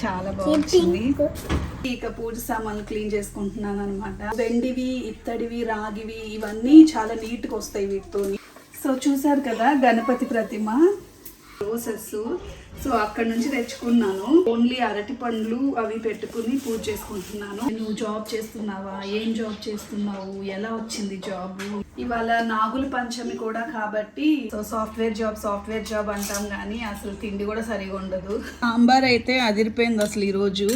చాలా బాగుంది ఇక పూజ సామాన్లు క్లీన్ చేసుకుంటున్నాను అనమాట వెండివి ఇత్తడివి రాగివి ఇవన్నీ చాలా నీట్గా వస్తాయి వీటితో సో చూసారు కదా గణపతి ప్రతిమ? రోసెస్ సో అక్కడ నుంచి తెచ్చుకున్నాను. ఓన్లీ అరటి పండ్లు అవి పెట్టుకుని పూజ చేసుకుంటున్నాను. నువ్వు జాబ్ చేస్తున్నావా? ఏం జాబ్ చేస్తున్నావు? ఎలా వచ్చింది జాబ్? ఇవాళ నాగుల పంచమి కూడా కాబట్టి so software job software job అంటాం కానీ అసలు తిండి కూడా సరిగా ఉండదు. సాంబార్ అయితే అదిరిపోయింది అసలు ఈరోజు.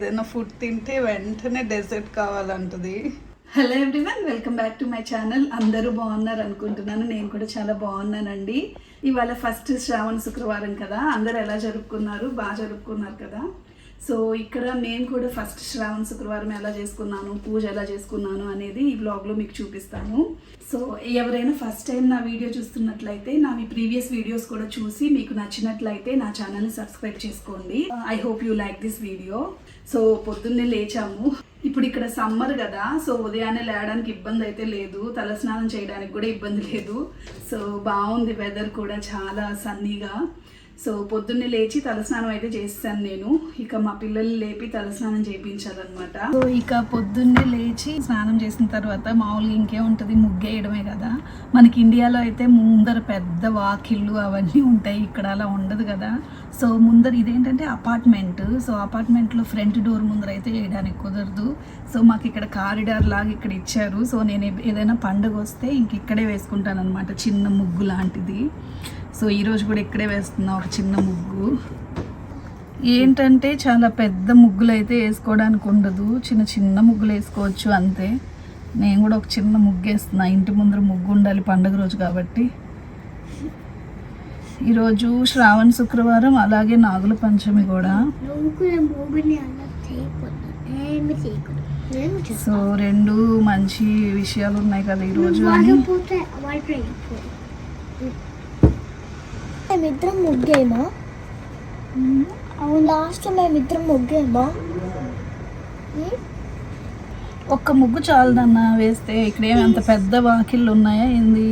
ఏదైనా ఫుడ్ తింటే వెంటనే dessert కావాలంటది. Hello everyone welcome back to my channel. అందరూ బాగున్నారు అనుకుంటున్నాను. నేను కూడా చాలా బాగున్నానండి. ఇవాళ ఫస్ట్ శ్రావణ శుక్రవారం కదా. అందరూ ఎలా జరుపుకున్నారు? బాగా జరుపుకున్నారు కదా. సో ఇక్కడ నేను కూడా ఫస్ట్ శ్రావణ శుక్రవారం ఎలా చేసుకున్నాను పూజ ఎలా చేసుకున్నాను అనేది ఈ బ్లాగ్లో మీకు చూపిస్తాను సో ఎవరైనా ఫస్ట్ టైం నా వీడియో చూస్తున్నట్లయితే నా మీ ప్రీవియస్ వీడియోస్ కూడా చూసి మీకు నచ్చినట్లయితే నా ఛానల్ని సబ్స్క్రైబ్ చేసుకోండి. I hope you like this video. So పొద్దున్నే లేచాము. ఇప్పుడు ఇక్కడ సమ్మర్ కదా సో ఉదయాన్నే లేవడానికి ఇబ్బంది అయితే లేదు. తలస్నానం చేయడానికి కూడా ఇబ్బంది లేదు. సో బాగుంది వెదర్ కూడా చాలా సన్నీగా సో పొద్దున్నే లేచి తలస్నానం అయితే చేస్తాను నేను. ఇక మా పిల్లల్ని లేపి తలస్నానం చేయించాలన్నమాట సో ఇక పొద్దున్నే లేచి స్నానం చేసిన తర్వాత మామూలుగా ఇంకే ఉంటుంది ముగ్గేయడమే కదా. మనకి ఇండియాలో అయితే ముందర పెద్ద వాకిళ్ళు అవన్నీ ఉంటాయి. ఇక్కడ అలా ఉండదు కదా. సో ముందర ఇదేంటంటే అపార్ట్మెంట్. సో అపార్ట్మెంట్లో ఫ్రంట్ డోర్ ముందర అయితే వేయడానికి కుదరదు. సో మాకు ఇక్కడ కారిడార్ లాగా ఇక్కడ ఇచ్చారు. సో నేను ఏదైనా పండుగ వస్తే ఇంక ఇక్కడే వేసుకుంటాను అనమాట చిన్న ముగ్గు లాంటిది. సో ఈరోజు కూడా ఇక్కడే వేస్తున్నా ఒక చిన్న ముగ్గు. ఏంటంటే చాలా పెద్ద ముగ్గులు అయితే వేసుకోవడానికి ఉండదు. చిన్న చిన్న ముగ్గులు వేసుకోవచ్చు అంతే. నేను కూడా ఒక చిన్న ముగ్గు వేస్తున్నా ఇంటి ముందర ముగ్గు ఉండాలి పండుగ రోజు కాబట్టి. ఈరోజు శ్రావణ శుక్రవారం అలాగే నాగుల పంచమి కూడా. సో రెండు మంచి విషయాలు ఉన్నాయి కదా ఈరోజు మేమిద్దరం ముగ్గేమా? అవును లాస్ట్ మేమిద్దరం ముగ్గేమా? ఒక్క ముగ్గు చాలదన్న వేస్తే ఇక్కడ ఏమి అంత పెద్ద వాకిళ్ళు ఉన్నాయా ఏంది?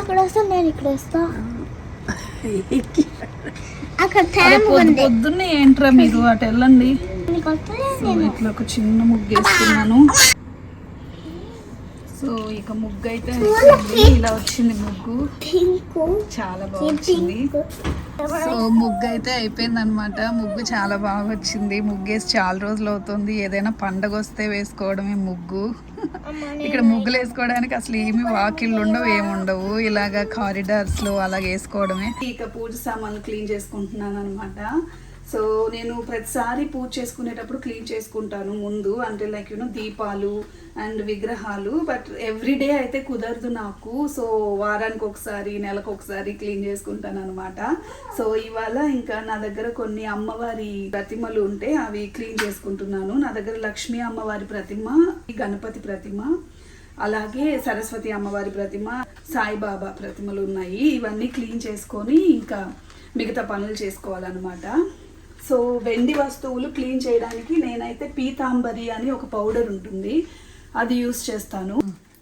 అక్కడ వస్తా నేను ఇక్కడ వస్తా. అక్కడ పొద్దున్నే ఏంట్రా మీరు అటు వెళ్ళండి? సో ఇట్లా ఒక చిన్న ముగ్గు వేస్తున్నాను సో ఇక ముగ్గు అయితే. ఇలా వచ్చింది ముగ్గు. చాలా బాగా వచ్చింది. సో ముగ్గు అయితే అయిపోయింది అనమాట ముగ్గు చాలా బాగా వచ్చింది. ముగ్గు వేసి చాలా రోజులు అవుతుంది. ఏదైనా పండగ వస్తే వేసుకోవడమే ముగ్గు. ఇక్కడ ముగ్గులు వేసుకోవడానికి అసలు ఏమి వాకిళ్ళు ఉండవు ఏమి ఉండవు. ఇలాగా కారిడార్స్లో అలా వేసుకోవడమే. ఇక పూజ సామాన్లు క్లీన్ చేసుకుంటున్నాను అనమాట సో నేను ప్రతిసారి పూజ చేసుకునేటప్పుడు క్లీన్ చేసుకుంటాను ముందు అంటే లైక్ యూనో దీపాలు అండ్ విగ్రహాలు. బట్ ఎవ్రీడే అయితే కుదరదు నాకు. సో వారానికి ఒకసారి నెలకు ఒకసారి క్లీన్ చేసుకుంటాను అనమాట సో ఇవాళ ఇంకా నా దగ్గర కొన్ని అమ్మవారి ప్రతిమలు ఉంటే అవి క్లీన్ చేసుకుంటున్నాను. నా దగ్గర లక్ష్మీ అమ్మవారి ప్రతిమ ఈ గణపతి ప్రతిమ అలాగే సరస్వతి అమ్మవారి ప్రతిమ సాయిబాబా ప్రతిమలు ఉన్నాయి. ఇవన్నీ క్లీన్ చేసుకొని ఇంకా మిగతా పనులు చేసుకోవాలన్నమాట. సో వెండి వస్తువులు క్లీన్ చేయడానికి నేనైతే పీతాంబరి అని ఒక పౌడర్ ఉంటుంది. అది యూస్ చేస్తాను.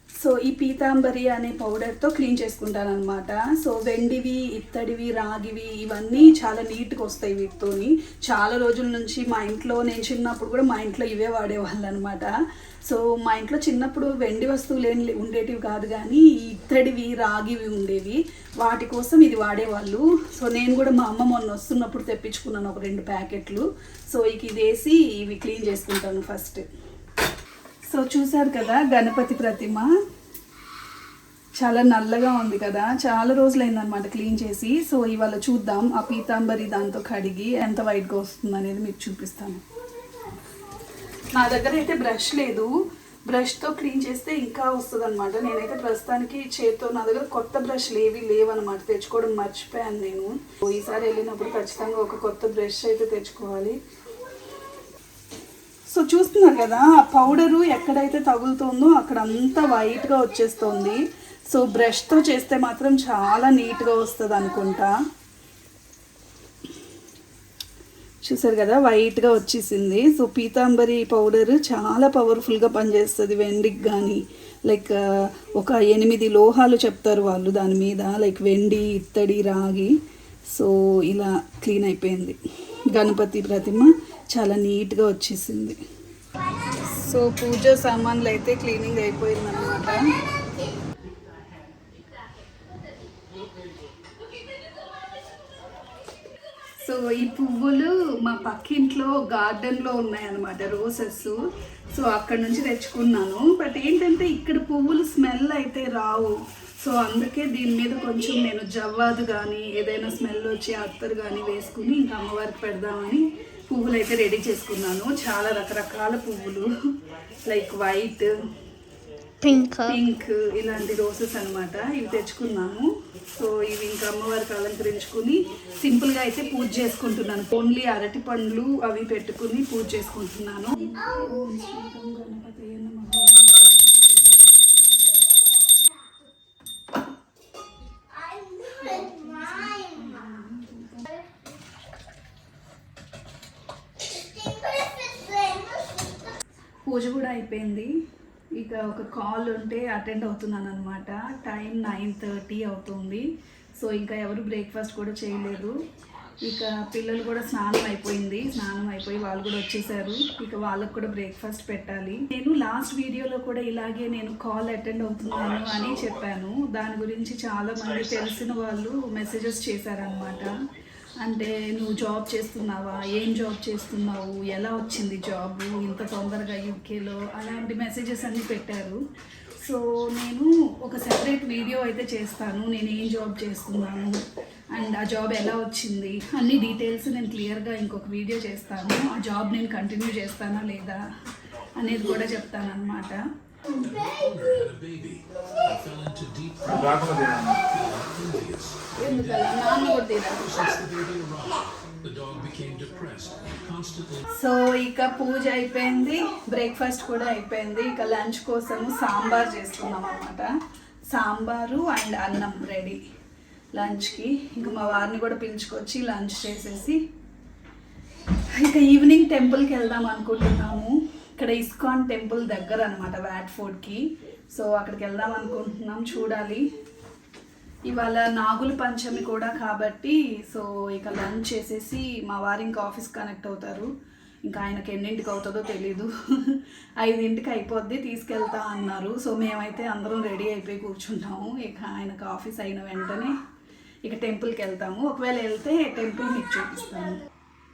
సో ఈ పీతాంబరి అనే పౌడర్తో క్లీన్ చేసుకుంటాను అనమాట సో వెండివి ఇత్తడివి రాగివి ఇవన్నీ చాలా నీట్గా వస్తాయి వీటితోని. చాలా రోజుల నుంచి మా ఇంట్లో నేను చిన్నప్పుడు కూడా మా ఇంట్లో ఇవే వాడేవాళ్ళు అనమాట సో మా ఇంట్లో చిన్నప్పుడు వెండి వస్తువులు ఏం ఉండేటివి కాదు కానీ ఇత్తడివి రాగివి ఉండేవి. వాటి కోసం ఇది వాడేవాళ్ళు. సో నేను కూడా మా అమ్మ మొన్న వస్తున్నప్పుడు తెప్పించుకున్నాను ఒక రెండు ప్యాకెట్లు. సో ఇక ఇది వేసి ఇవి క్లీన్ చేసుకుంటాను ఫస్ట్. సో చూశారు కదా గణపతి ప్రతిమ? చాలా నల్లగా ఉంది కదా. చాలా రోజులైందనమాట క్లీన్ చేసి. సో ఇవాళ చూద్దాం ఆ పీతాంబరి దాంతో కడిగి ఎంత వైట్గా వస్తుంది అనేది మీకు చూపిస్తాను. నా దగ్గర అయితే బ్రష్ లేదు. బ్రష్తో క్లీన్ చేస్తే ఇంకా వస్తుంది అనమాట నేనైతే ప్రస్తుతానికి చేత్తో నా దగ్గర కొత్త బ్రష్లు ఏవి లేవన్నమాట. తెచ్చుకోవడం మర్చిపోయాను నేను. ఈసారి వెళ్ళినప్పుడు ఖచ్చితంగా ఒక కొత్త బ్రష్ అయితే తెచ్చుకోవాలి. సో చూస్తున్నారు కదా ఆ పౌడరు ఎక్కడైతే తగులుతుందో అక్కడ అంతా వైట్గా వచ్చేస్తుంది. సో బ్రష్తో చేస్తే మాత్రం చాలా నీట్గా వస్తుంది అనుకుంటా. చూసారు కదా వైట్గా వచ్చేసింది. సో పీతాంబరి పౌడర్ చాలా పవర్ఫుల్గా పనిచేస్తుంది వెండికి కానీ లైక్ ఒక ఎనిమిది లోహాలు చెప్తారు వాళ్ళు దాని మీద. లైక్ వెండి ఇత్తడి రాగి. సో ఇలా క్లీన్ అయిపోయింది. గణపతి ప్రతిమ చాలా నీట్గా వచ్చేసింది. సో పూజ సామాన్లు అయితే క్లీనింగ్ అయిపోయింది అనమాట సో ఈ పువ్వులు మా పక్కింట్లో గార్డెన్లో ఉన్నాయన్నమాట రోజెస్ సో అక్కడ నుంచి తెచ్చుకున్నాను. బట్ ఏంటంటే ఇక్కడ పువ్వులు స్మెల్ అయితే రావు. సో అందుకే దీని మీద కొంచెం నేను జవ్వాదు కానీ ఏదైనా స్మెల్ వచ్చి అత్తరు కానీ వేసుకుని ఇంకా అమ్మవారికి పెడదామని పువ్వులు అయితే రెడీ చేసుకున్నాను. చాలా రకరకాల పువ్వులు. లైక్ వైట్ పింక్ పింక్ ఇలాంటి రోజెస్ అన్నమాట. ఇవి తెచ్చుకున్నాను. సో ఇవి ఇంకా అమ్మవారికి అలంకరించుకుని సింపుల్గా అయితే పూజ చేసుకుంటున్నాను. ఓన్లీ అరటి పండ్లు అవి పెట్టుకుని పూజ చేసుకుంటున్నాను. పూజ కూడా అయిపోయింది. ఇక ఒక కాల్ ఉంటే అటెండ్ అవుతున్నాను అనమాట టైం నైన్ థర్టీ అవుతుంది. సో ఇంకా ఎవరు బ్రేక్ఫాస్ట్ కూడా చేయలేదు. ఇక పిల్లలు కూడా స్నానం అయిపోయింది. స్నానం అయిపోయి వాళ్ళు కూడా వచ్చేసారు. ఇక వాళ్ళకు కూడా బ్రేక్ఫాస్ట్ పెట్టాలి. నేను లాస్ట్ వీడియోలో కూడా ఇలాగే నేను కాల్ అటెండ్ అవుతున్నాను అని చెప్పాను. దాని గురించి చాలా మంది తెలిసిన వాళ్ళు మెసేజెస్ చేశారనమాట అంటే నువ్వు జాబ్ చేస్తున్నావా? ఏం జాబ్ చేస్తున్నావు? ఎలా వచ్చింది జాబ్ ఇంత తొందరగా యూకేలో అలాంటి మెసేజెస్ అన్నీ పెట్టారు. సో నేను ఒక సెపరేట్ వీడియో అయితే చేస్తాను. నేను ఏం జాబ్ చేస్తున్నాను? అండ్ ఆ జాబ్ ఎలా వచ్చింది? అన్ని డీటెయిల్స్ నేను క్లియర్గా ఇంకొక వీడియో చేస్తాను. ఆ జాబ్ నేను కంటిన్యూ చేస్తానా లేదా అనేది కూడా చెప్తాను అనమాట సో ఇక పూజ అయిపోయింది బ్రేక్ఫాస్ట్ కూడా అయిపోయింది. ఇక లంచ్ కోసం సాంబార్ చేసుకున్నాం అనమాట సాంబారు అండ్ అన్నం రెడీ లంచ్కి ఇంకా మా వారిని కూడా పిలుచుకొచ్చి లంచ్ చేసేసి ఇంకా ఈవినింగ్ టెంపుల్కి వెళ్దాం అనుకుంటున్నాము. ఇక్కడ ఇస్కాన్ టెంపుల్ దగ్గర అనమాట వ్యాట్ఫోర్డ్కి సో అక్కడికి వెళ్దాం అనుకుంటున్నాం చూడాలి. ఇవాళ నాగుల పంచమి కూడా కాబట్టి సో ఇక లంచ్ చేసేసి మా వారు ఇంకా ఆఫీస్ కనెక్ట్ అవుతారు. ఇంకా ఆయనకి ఎన్నింటికి అవుతుందో తెలీదు. ఐదింటికి అయిపోద్ది తీసుకెళ్తా అన్నారు. సో మేమైతే అందరం రెడీ అయిపోయి కూర్చుంటాము ఇక ఆయనకు ఆఫీస్ అయిన వెంటనే ఇక టెంపుల్కి వెళ్తాము. ఒకవేళ వెళ్తే టెంపుల్ మీకు చూపిస్తాము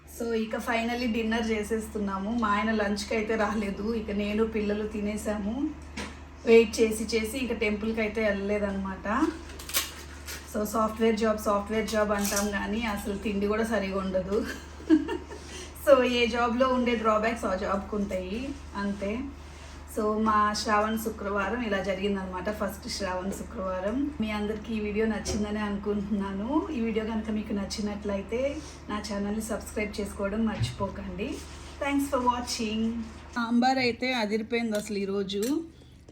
సో ఇక ఫైనల్లీ డిన్నర్ చేసేస్తున్నాము. మా ఆయన లంచ్కి అయితే రాలేదు. ఇక నేను పిల్లలు తినేసాము. వెయిట్ చేసి చేసి ఇక టెంపుల్కి అయితే వెళ్ళలేదన్నమాట. So software job software job అంటాం కానీ అసలు తిండి కూడా సరిగా ఉండదు. సో ఏ జాబ్లో ఉండే డ్రాబ్యాక్స్ ఆ జాబ్కు ఉంటాయి. అంతే. సో మా శ్రావణ శుక్రవారం ఇలా జరిగిందనమాట ఫస్ట్ శ్రావణ శుక్రవారం. మీ అందరికీ ఈ వీడియో నచ్చిందని అనుకుంటున్నాను. ఈ వీడియో కనుక మీకు నచ్చినట్లయితే నా ఛానల్ని సబ్స్క్రైబ్ చేసుకోవడం మర్చిపోకండి. థ్యాంక్స్ ఫర్ వాచింగ్ సాంబార్ అయితే అదిరిపోయింది అసలు ఈరోజు.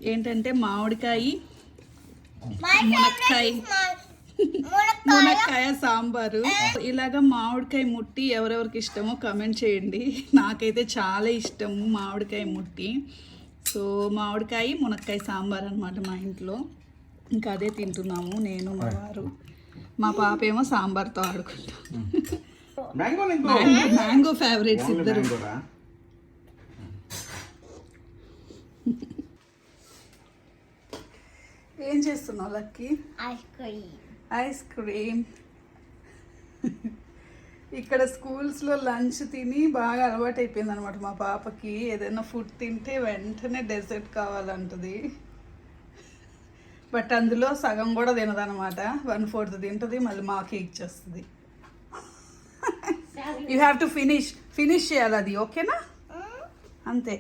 ఏంటంటే మామిడికాయ మునక్కాయ. మునక్కాయ? సాంబారు. ఇలాగ మామిడికాయ ముట్టి ఎవరెవరికి ఇష్టమో కమెంట్ చేయండి. నాకైతే చాలా ఇష్టము మామిడికాయ ముట్టి. సో మామిడికాయ మునక్కాయ సాంబార్ అనమాట మా ఇంట్లో. ఇంకా అదే తింటున్నాము నేను మా వారు. మా పాప ఏమో సాంబార్తో ఆడుకుంటాం. మ్యాంగో ఫేవరెట్స్ ఇద్దరు. ఏం చేస్తున్నావు Lucky? Ice cream ice cream ఇక్కడ స్కూల్స్లో లంచ్ తిని బాగా అలవాటు అయిపోయింది అనమాట మా పాపకి. ఏదైనా ఫుడ్ తింటే వెంటనే డెజర్ట్ కావాలంటది. బట్ అందులో సగం కూడా తినదనమాట. వన్ ఫోర్త్ తింటుంది మళ్ళీ మాకే ఇచ్చేస్తుంది you have to finish finish చేయాలి అది ఓకేనా? అంతే.